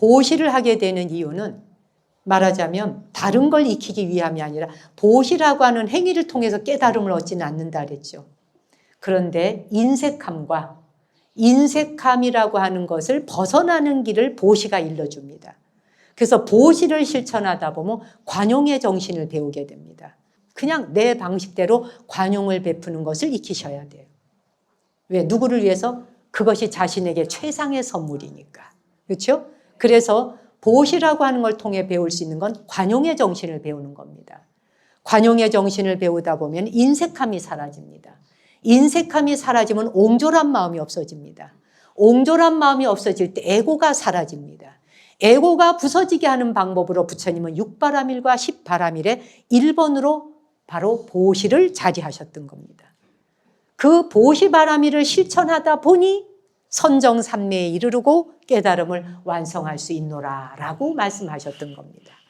보시를 하게 되는 이유는 말하자면 다른 걸 익히기 위함이 아니라 보시라고 하는 행위를 통해서 깨달음을 얻지는 않는다 그랬죠. 그런데 인색함과 인색함이라고 하는 것을 벗어나는 길을 보시가 일러줍니다. 그래서 보시를 실천하다 보면 관용의 정신을 배우게 됩니다. 그냥 내 방식대로 관용을 베푸는 것을 익히셔야 돼요. 왜? 누구를 위해서? 그것이 자신에게 최상의 선물이니까. 그렇죠? 그래서 보시라고 하는 걸 통해 배울 수 있는 건 관용의 정신을 배우는 겁니다. 관용의 정신을 배우다 보면 인색함이 사라집니다. 인색함이 사라지면 옹졸한 마음이 없어집니다. 옹졸한 마음이 없어질 때 에고가 사라집니다. 에고가 부서지게 하는 방법으로 부처님은 육바라밀과 십바라밀의 1번으로 바로 보시를 자리하셨던 겁니다. 그 보시바라밀을 실천하다 보니 선정삼매에 이르르고 깨달음을 완성할 수 있노라 라고 말씀하셨던 겁니다.